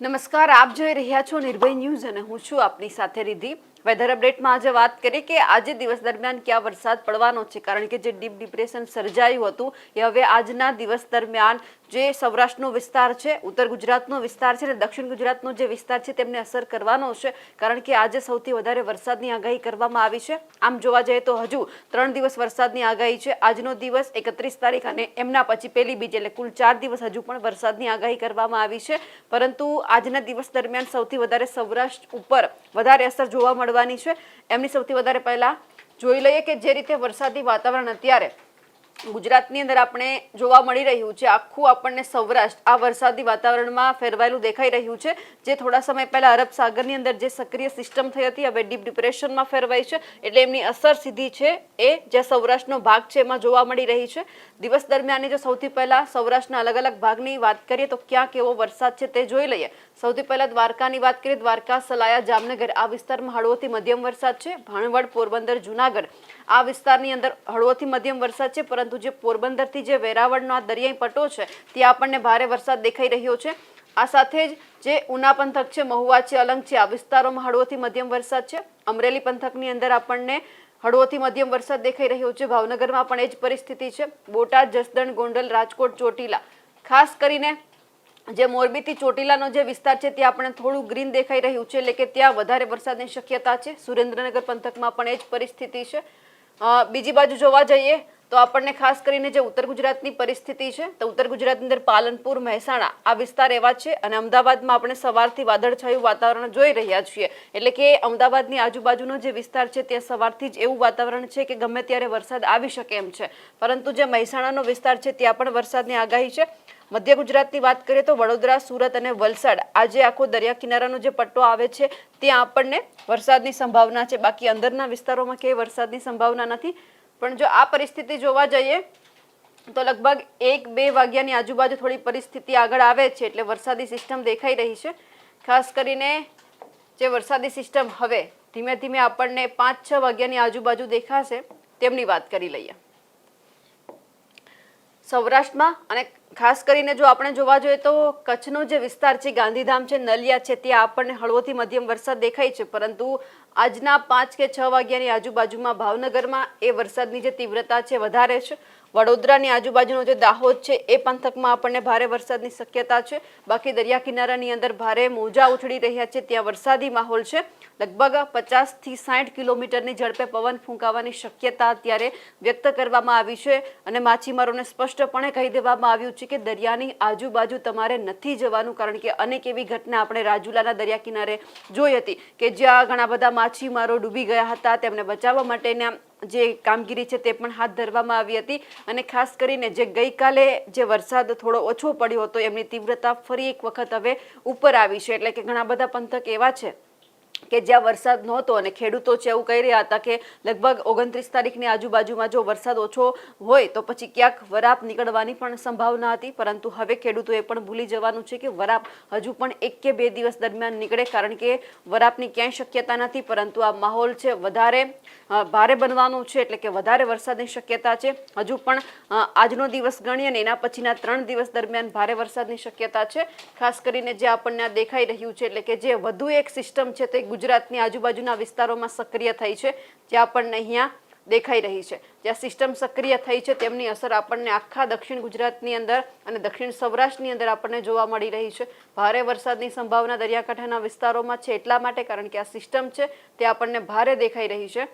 નમસ્કાર, આપ જોઈ રહ્યા છો નિર્ભય ન્યૂઝ અને હું છું આપની સાથે રિધિ વેધર અપડેટમાં આજે વાત કરીએ કે આજે દિવસ દરમિયાન ક્યાં વરસાદ પડવાનો છે? કારણ કે જે ડીપ ડિપ્રેશન સર્જાયું હતું, એ હવે આજના દિવસ દરમિયાન જે સૌરાષ્ટ્રનો વિસ્તાર છે, ઉત્તર ગુજરાતનો વિસ્તાર છે અને દક્ષિણ ગુજરાતનો જે વિસ્તાર છે તેમને અસર કરવાનો છે, કારણ કે આજે સૌથી વધારે વરસાદની આગાહી કરવામાં આવી છે. આમ જોવા જઈએ તો હજુ ત્રણ દિવસ વરસાદની આગાહી છે. આજનો દિવસ એકત્રીસ તારીખ અને એમના પછી પહેલી બીજ, એટલે કુલ ચાર દિવસ હજુ પણ વરસાદની આગાહી કરવામાં આવી છે. પરંતુ આજના દિવસ દરમિયાન સૌથી વધારે સૌરાષ્ટ્ર ઉપર વધારે અસર જોવા મળવાની છે. એમની સૌથી વધારે પહેલાં જોઈ લઈએ કે જે રીતે વરસાદી વાતાવરણ અત્યારે ગુજરાતની અંદર આપણે જોવા મળી રહ્યું છે, આખું આપણને સૌરાષ્ટ્ર, આ વરસાદી વાતાવરણમાં ફેરવાયેલું દેખાઈ રહ્યું છે, જે થોડા સમય પહેલા અરબ સાગરની અંદર જે સક્રિય સિસ્ટમ થઈ હતી, હવે ડીપ ડિપ્રેશનમાં ફેરવાઈ છે, એટલે એમની અસર સીધી છે, એ જે સૌરાષ્ટ્રનો ભાગ છે, એમાં જોવા મળી રહી છે. દિવસ દરમિયાન જો સૌથી પહેલા સૌરાષ્ટ્રના અલગ અલગ ભાગની વાત કરીએ, તો ક્યાં કેવો વરસાદ છે તે જોઈ લઈએ. સૌથી પહેલા દ્વારકાની વાત કરીએ, દ્વારકા, સલાયા, જામનગર, આ વિસ્તારમાં હળવોથી મધ્યમ વરસાદ છે, ભાણવડ, પોરબંદર, જુનાગઢ, આ વિસ્તારની અંદર હળવોથી મધ્યમ વરસાદ છે, પરંતુ જે પોરબંદરથી જે વેરાવળનો આ દરિયાઈ પટ્ટો છે, ત્યાં આપણને ભારે વરસાદ દેખાઈ રહ્યો છે. આ સાથે જ જે ઉના પંથક છે, મહુવા છે, અલંગ છે, આ વિસ્તારોમાં હળવોથી મધ્યમ વરસાદ છે. અમરેલી પંથકની અંદર આપણને હળવોથી મધ્યમ વરસાદ દેખાઈ રહ્યો છે. ભાવનગરમાં પણ એ જ પરિસ્થિતિ છે. બોટાદ, જસદણ, ગોંડલ, રાજકોટ, ચોટીલા. ખાસ કરીને જે મોરબીથી ચોટીલાનો જે વિસ્તાર છે, ત્યાં આપણે થોડું ગ્રીન દેખાઈ રહ્યું છે. એટલે કે ત્યાં વધારે વરસાદની શક્યતા છે. સુરેન્દ્રનગર પંથકમાં પણ એ જ પરિસ્થિતિ છે. બીજી બાજુ જોવા જઈએ તો આપણને ખાસ કરીને જે ઉત્તર ગુજરાતની પરિસ્થિતિ છે, તો ઉત્તર ગુજરાતની અંદર પાલનપુર, મહેસાણા આ વિસ્તાર એવા છે અને અમદાવાદમાં આપણે સવારથી વાદળછાયું વાતાવરણ જોઈ રહ્યા છીએ. એટલે કે અમદાવાદની આજુબાજુનો જે વિસ્તાર છે, ત્યાં સવારથી જ એવું વાતાવરણ છે કે ગમે ત્યારે વરસાદ આવી શકે એમ છે. પરંતુ જે મહેસાણાનો વિસ્તાર છે, ત્યાં પણ વરસાદની આગાહી છે. મધ્ય ગુજરાતની વાત કરીએ તો વડોદરા, સુરત અને વલસાડ આજે આખો દરિયા કિનારાનો જે પટ્ટો આવે છે, ત્યાં આપણને વરસાદની સંભાવના છે. બાકી અંદરના વિસ્તારોમાં ક્યાંય વરસાદની સંભાવના નથી. પણ જો આ પરિસ્થિતિ જોવા જઈએ, તો લગભગ એક બે વાગ્યાની આજુબાજુ થોડી પરિસ્થિતિ આગળ આવે છે, એટલે વરસાદી સિસ્ટમ દેખાઈ રહી છે. ખાસ કરીને જે વરસાદી સિસ્ટમ હવે, ધીમે ધીમે આપણને પાંચ છ વાગ્યાની આજુબાજુ દેખાશે, તેમની વાત કરી લઈએ. સૌરાષ્ટ્રમાં અને ખાસ કરીને જો આપણે જોવા જોઈએ તો કચ્છનો જે વિસ્તાર છે, ગાંધીધામ છે, નલિયા છે, ત્યાં આપણને હળવોથી મધ્યમ વરસાદ દેખાય છે. પરંતુ આજના પાંચ કે છ વાગ્યાની આજુબાજુમાં ભાવનગરમાં એ વરસાદની જે તીવ્રતા છે, વધારે છે. વડોદરાની આજુબાજુનો જે દાહોદ છે, એ પંથકમાં આપણને ભારે વરસાદની શક્યતા છે. બાકી દરિયા કિનારાની અંદર ભારે મોજા ઉછળી રહ્યા છે. ત્યાં વરસાદી માહોલ છે. લગભગ પચાસથી સાઠ કિલોમીટરની ઝડપે પવન ફૂંકાવાની શક્યતા અત્યારે વ્યક્ત કરવામાં આવી છે અને માછીમારોને સ્પષ્ટપણે કહી દેવામાં આવ્યું છે કે દરિયાની આજુબાજુ તમારે નથી જવાનું, કારણ કે અનેક એવી ઘટના આપણે રાજુલાના દરિયા કિનારે જોઈ હતી કે જ્યાં ઘણા બધા માછીમારો ડૂબી ગયા હતા. તેમને બચાવવા માટેના જે કામગીરી છે તે પણ હાથ ધરવામાં આવી હતી અને ખાસ કરીને જે ગઈકાલે જે વરસાદ થોડો ઓછો પડ્યો હતો, એમની તીવ્રતા ફરી એક વખત હવે ઉપર આવી છે. એટલે કે ઘણા બધા પંથક એવા છે કે જ્યાં વરસાદ નહોતો અને ખેડૂતો છે એવું કહી રહ્યા હતા કે લગભગ ઓગણત્રીસ તારીખની આજુબાજુમાં જો વરસાદ ઓછો હોય તો પછી ક્યાંક વરાપ નીકળવાની પણ સંભાવના હતી. પરંતુ હવે ખેડૂતોએ પણ ભૂલી જવાનું છે કે વરાપ હજુ પણ એક કે બે દિવસ દરમિયાન નીકળે, કારણ કે વરાપની ક્યાંય શક્યતા નથી. પરંતુ આ માહોલ છે વધારે ભારે બનવાનું છે, એટલે કે વધારે વરસાદની શક્યતા છે. હજુ પણ આજનો દિવસ ગણીએ અને એના પછીના ત્રણ દિવસ દરમિયાન ભારે વરસાદની શક્યતા છે. ખાસ કરીને જે આપણને આ દેખાઈ રહ્યું છે, એટલે કે જે વધુ એક સિસ્ટમ છે તે ગુજરાતની આજુબાજુના વિસ્તારોમાં સક્રિય થઈ છે જે આપણને અહીંયા દેખાઈ રહી છે. જ્યાં સિસ્ટમ સક્રિય થઈ છે, તેમની અસર આપણને આખા દક્ષિણ ગુજરાતની અંદર અને દક્ષિણ સૌરાષ્ટ્રની અંદર આપણને જોવા મળી રહી છે. ભારે વરસાદની સંભાવના દરિયાકાંઠાના વિસ્તારોમાં છે એટલા માટે, કારણ કે આ સિસ્ટમ છે, તે આપણને ભારે દેખાઈ રહી છે.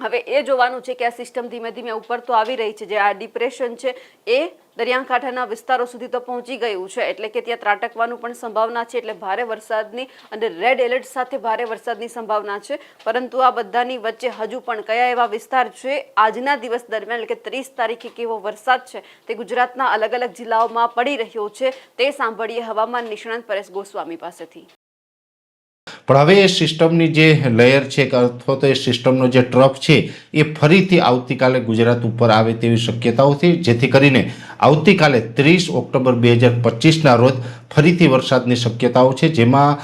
હવે એ જોવાનું છે કે આ સિસ્ટમ ધીમે ધીમે ઉપર તો આવી રહી છે. જે આ ડિપ્રેશન છે, એ દરિયાકાંઠાના વિસ્તારો સુધી તો પહોંચી ગયું છે. એટલે કે ત્યાં ત્રાટકવાનું પણ સંભાવના છે. એટલે ભારે વરસાદની અને રેડ એલર્ટ સાથે ભારે વરસાદની સંભાવના છે. પરંતુ આ બધાની વચ્ચે હજુ પણ કયા એવા વિસ્તાર છે? આજના દિવસ દરમિયાન, એટલે કે ત્રીસ તારીખે કેવો વરસાદ છે? તે ગુજરાતના અલગ અલગ જિલ્લાઓમાં પડી રહ્યો છે. તે સાંભળીએ હવામાન નિષ્ણાંત પરેશ ગોસ્વામી પાસેથી. પણ હવે એ સિસ્ટમની જે લેયર છે કે અથવા તો એ સિસ્ટમનો જે ટ્રફ છે, એ ફરીથી આવતીકાલે ગુજરાત ઉપર આવે તેવી શક્યતાઓ છે. જેથી કરીને આવતીકાલે ત્રીસ ઓક્ટોબર બે હજાર પચીસના રોજ ફરીથી વરસાદની શક્યતાઓ છે. જેમાં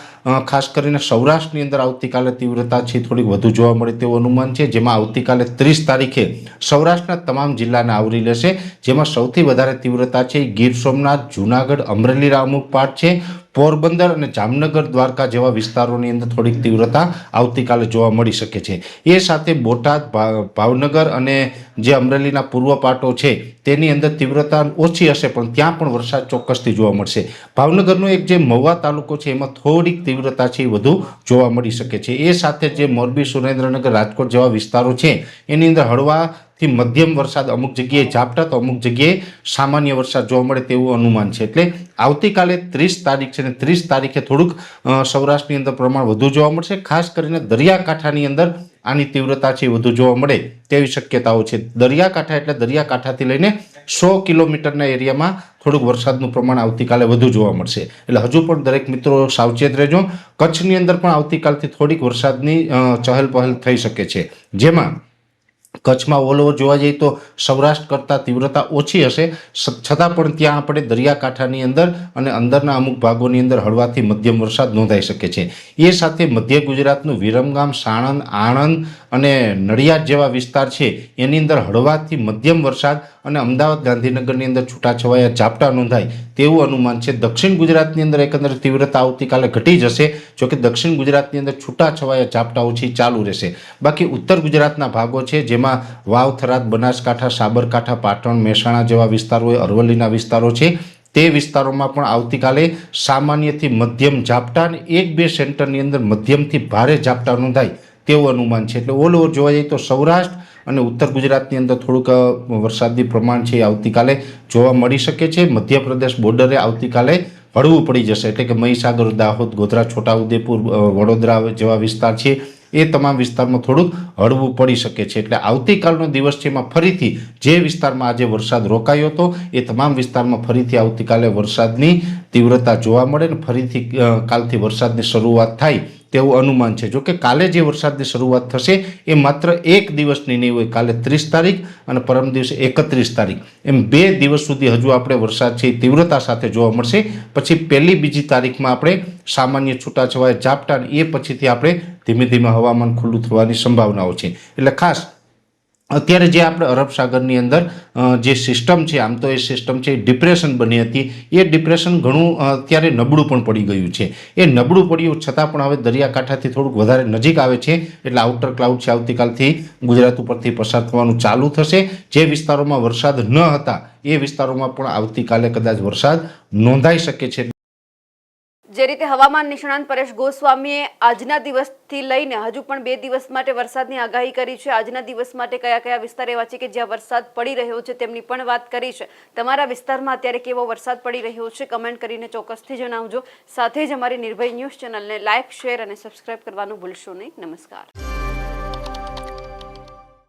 ખાસ કરીને સૌરાષ્ટ્રની અંદર આવતીકાલે તીવ્રતા છે, થોડીક વધુ જોવા મળે તેવું અનુમાન છે. જેમાં આવતીકાલે ત્રીસ તારીખે સૌરાષ્ટ્રના તમામ જિલ્લાને આવરી લેશે. જેમાં સૌથી વધારે તીવ્રતા છે, ગીર સોમનાથ, જુનાગઢ અમરેલીના અમુક પાર્ટ છે. પોરબંદર અને જામનગર દ્વારકા જેવા વિસ્તારોની અંદર થોડીક તીવ્રતા આવતીકાલે જોવા મળી શકે છે. એ સાથે બોટાદ ભાવનગર અને જે અમરેલીના પૂર્વ પાટો છે, તેની અંદર તીવ્રતા ઓછી હશે, પણ ત્યાં પણ વરસાદ ચોક્કસથી જોવા મળશે. ભાવનગરનો એક જે મહુવા તાલુકો છે, એમાં થોડીક તીવ્રતા છે એ વધુ જોવા મળી શકે છે. એ સાથે જે મોરબી, સુરેન્દ્રનગર, રાજકોટ જેવા વિસ્તારો છે, એની અંદર હળવાથી મધ્યમ વરસાદ અમુક જગ્યાએ ઝાપટા તો અમુક જગ્યાએ સામાન્ય વરસાદ જોવા મળે તેવું અનુમાન છે. એટલે આવતીકાલે ત્રીસ તારીખ છે ને ત્રીસ તારીખે થોડુંક સૌરાષ્ટ્રની અંદર પ્રમાણ વધુ જોવા મળશે. ખાસ કરીને દરિયાકાંઠાની અંદર આની તીવ્રતા છે વધુ જોવા મળે તેવી શક્યતાઓ છે. દરિયાકાંઠા એટલે દરિયાકાંઠાથી લઈને સો કિલોમીટરના એરિયામાં થોડુંક વરસાદનું પ્રમાણ આવતીકાલે વધુ જોવા મળશે. એટલે હજુ પણ દરેક મિત્રો સાવચેત રહેજો. કચ્છની અંદર પણ આવતીકાલથી થોડીક વરસાદની અ, ચહલ પહલ થઈ શકે છે. જેમાં કચ્છમાં ઓલવો જોવા જઈએ તો સૌરાષ્ટ્ર કરતાં તીવ્રતા ઓછી હશે. છતાં પણ ત્યાં આપણે દરિયાકાંઠાની અંદર અને અંદરના અમુક ભાગોની અંદર હળવાથી મધ્યમ વરસાદ નોંધાઈ શકે છે. એ સાથે મધ્ય ગુજરાતનું વિરમગામ, સાણંદ, આણંદ અને નડિયાદ જેવા વિસ્તાર છે, એની અંદર હળવાથી મધ્યમ વરસાદ અને અમદાવાદ ગાંધીનગરની અંદર છૂટાછવાયા ઝાપટા નોંધાય તેવું અનુમાન છે. દક્ષિણ ગુજરાતની અંદર એકંદર તીવ્રતા આવતીકાલે ઘટી જશે જોકે દક્ષિણ ગુજરાતની અંદર છૂટાછવાયા ઝાપટા ઓછી ચાલુ રહેશે. બાકી ઉત્તર ગુજરાતના ભાગો છે, જેમાં વાવ, થરાદ, બનાસકાંઠા, સાબરકાંઠા, પાટણ, મહેસાણા જેવા વિસ્તારો અરવલ્લીના વિસ્તારો છે. તે વિસ્તારોમાં પણ આવતીકાલે સામાન્યથી મધ્યમ ઝાપટા અને એક બે સેન્ટરની અંદર મધ્યમથી ભારે ઝાપટા નોંધાય તેવું અનુમાન છે. એટલે ઓલ ઓવર જોવા જઈએ તો સૌરાષ્ટ્ર અને ઉત્તર ગુજરાતની અંદર થોડુંક વરસાદી પ્રમાણ છે આવતીકાલે જોવા મળી શકે છે. મધ્યપ્રદેશ બોર્ડરે આવતીકાલે હળવું પડી જશે. એટલે કે મહીસાગર, દાહોદ, ગોધરા, છોટાઉદેપુર વડોદરા જેવા વિસ્તાર છે એ તમામ વિસ્તારમાં થોડુંક હળવું પડી શકે છે. એટલે આવતીકાલનો દિવસ છે એમાં ફરીથી જે વિસ્તારમાં આજે વરસાદ રોકાયો હતો, એ તમામ વિસ્તારમાં ફરીથી આવતીકાલે વરસાદની તીવ્રતા જોવા મળે ને ફરીથી કાલથી વરસાદની શરૂઆત થાય તેવું અનુમાન છે. જોકે કાલે જે વરસાદની શરૂઆત થશે, એ માત્ર એક દિવસની નહીં હોય, કાલે ત્રીસ તારીખ અને પરમ દિવસે એકત્રીસ તારીખ. એમ બે દિવસ સુધી હજુ આપણે વરસાદ છે તીવ્રતા સાથે જોવા મળશે. પછી પહેલી બીજી તારીખમાં આપણે સામાન્ય છૂટાછવાયા ઝાપટા, એ પછીથી આપણે ધીમે ધીમે હવામાન ખુલ્લું થવાની સંભાવનાઓ છે. એટલે ખાસ અત્યારે જે આપણે અરબ સાગરની અંદર જે સિસ્ટમ છે, આમ તો એ સિસ્ટમ છે ડિપ્રેશન બની હતી. એ ડિપ્રેશન ઘણું અત્યારે નબળું પણ પડી ગયું છે. એ નબળું પડ્યું છતાં પણ હવે દરિયાકાંઠાથી થોડુંક વધારે નજીક આવે છે, એટલે આઉટર ક્લાઉડ છે, આવતીકાલથી ગુજરાત ઉપરથી પસાર થવાનું ચાલુ થશે. જે વિસ્તારોમાં વરસાદ ન હતા, એ વિસ્તારોમાં પણ આવતીકાલે કદાચ વરસાદ નોંધાઈ શકે છે. જે રીતે હવામાન નિષ્ણાંત પરેશ ગોસ્વામીએ આજના દિવસથી લઈને હજુ પણ બે દિવસ માટે વરસાદની આગાહી કરી છે. આજના દિવસ માટે કયા કયા વિસ્તાર એવા છે કે જ્યાં વરસાદ પડી રહ્યો છે તેમની પણ વાત કરી છે. તમારા વિસ્તારમાં અત્યારે કેવો વરસાદ પડી રહ્યો છે કમેન્ટ કરીને ચોક્કસથી જણાવજો. સાથે જ અમારી નિર્ભય ન્યૂઝ ચેનલને લાઇક શેર અને સબસ્ક્રાઇબ કરવાનું ભૂલશો નહીં. નમસ્કાર.